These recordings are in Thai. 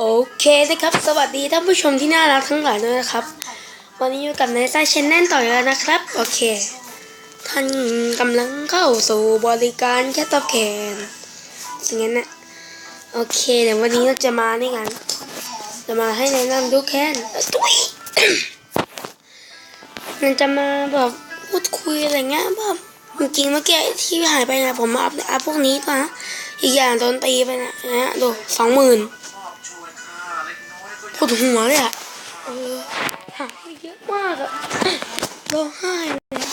โอเคนะครับ สวัสดีท่านผู้ชมที่น่ารักทั้งหลายด้วยนะครับ วันนี้อยู่กับนายซ่าชนแนลต่อแล้วนะครับ โอเค ท่านกำลังเข้าสู่บริการแค่ตอบแขนสิ่งนั้นนะโอเค เดี๋ยววันนี้เราจะมานี่กัน จะมาให้แนะนำดูแคนเอ้ยตุ้ยมันจะมาแบบพูดคุยอะไรเงี้ยแบบจริงเมื่อกี้ที่หายไปนะผมมาอัพอัพพวกนี้ก่อนนะอีกอย่างโดนตีไปนะนะดูสองหมื่น ปวดหัวเลยอะเออหายไปเยอะมากอะร้องไห้เลยอะ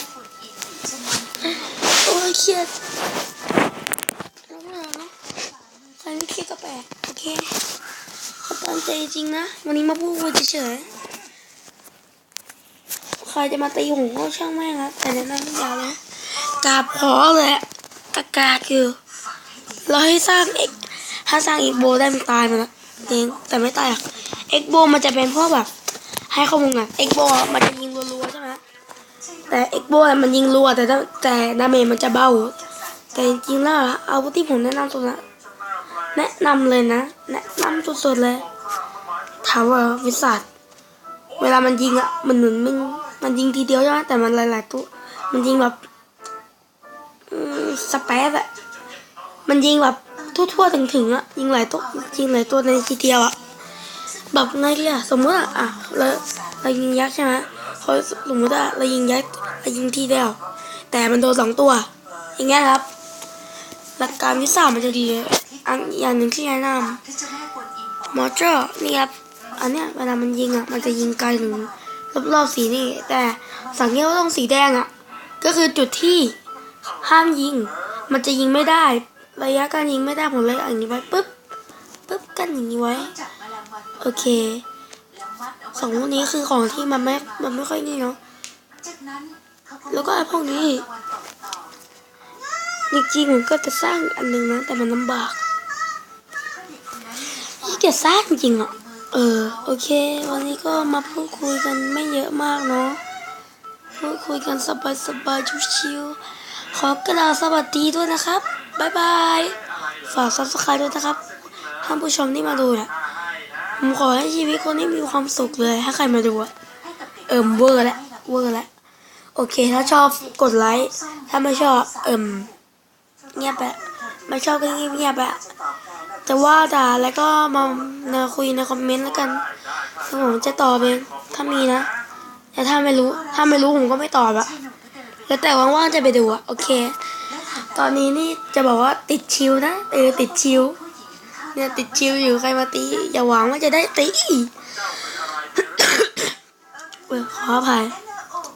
โอ้ยเครียดร้องไห้เนาะใครไม่เครียดก็แปลกโอเคเขาตั้งใจจริงนะ วันนี้มาพูดคุยเฉยๆใครจะมาตีผมก็ช่างแม่งครับแต่แนะนำทุกอย่างเลยกราบขอเลยอะกากาคือเราให้สร้างเอก ถ้าสร้างเอีกโบได้มันตายไปแล้วเองแต่ไม่ตายหรอกเอ็กโบมันจะเป็นพวกแบบ ให้ข้อมูลอะเอ็กโบมันจะยิงรัวๆใช่ไหมแต่เอ็กโบมันยิงรัวแต่แต่ดาเมจมันจะเบา แต่จริงๆแล้วอะอาวุธที่ผมแนะนำสุดละแนะนำเลยนะแนะนำสุดๆเลยถามว่าวิสัทเวลามันยิงอะมันเหมือนมันมันยิงทีเดียวใช่ไหมแต่มันหลายๆตัวมันยิงแบบสเปซอะมันยิงแบบ ทั่วๆถึงๆอะยิงหลายตัวยิงหลายตัวในทีเดียวอะแบบไงดีอะสมมติอะอะเราเรายิงยักษ์ใช่ไหมพอสมมติอะเรายิงยักษ์เรายิงทีเดียว แต่มันโดนสองตัว อย่างเงี้ยครับ หลักการวิสามมันจะดีอันอย่างหนึ่งที่แนะนำมอเตอร์นี่ครับอันเนี้ยเวลามันยิงอะมันจะยิงไกลถึงรอบๆสีนี่ แต่สังเกตว่าต้องสีแดงอะก็คือจุดที่ห้ามยิง มันจะยิงไม่ได้ ระยะการยิงไม่ได้ผมเลยอาอย่างนี้ไว้ปุ๊บปุ๊บกันอย่างนี้ไว้ โอเคสองพวกนี้คือของที่มันไม่มันไม่ค่อยนี่เนาะแล้วก็ไอ้พวกนี้จริงๆผมก็จะสร้างอันหนึ่งนะแต่มันลำบากที่จะสร้างจริงอะเออโอเค วันนี้ก็มาพูดคุยกันไม่เยอะมากเนาะพูดคุยกันสบายๆชิวๆขอกระดาษสวัสดีด้วยนะครับ บายบาย ฝาก subscribe ด้วยนะครับ ท่านผู้ชมที่มาดูน่ะผมขอให้ชีวิตคนนี้มีความสุขเลย ถ้าใครมาดูอะเอิ่มเวอร์แล้วเวอร์แล้วโอเค ถ้าชอบกดไลค์ ถ้าไม่ชอบ เอิ่มเงียบไปไม่ชอบก็เงียบเงียบไปแต่ว่าด่าแล้วก็มามาคุยในคอมเมนต์แล้วกันผมจะตอบเองถ้ามีนะ แต่ถ้าไม่รู้ ถ้าไม่รู้ผมก็ไม่ตอบอะแล้วแต่ว่างๆจะไปดูอะโอเค ตอนนี้นี่จะบอกว่าติดชิวนะเออติดชิว เนี่ยติดชิวอยู่ใครมาตี อย่าหวังว่าจะได้ตีเออขออภัย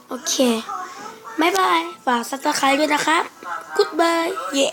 โอเคบายบาย ฝากซับสไครต์ด้วยนะครับ Goodbye เย่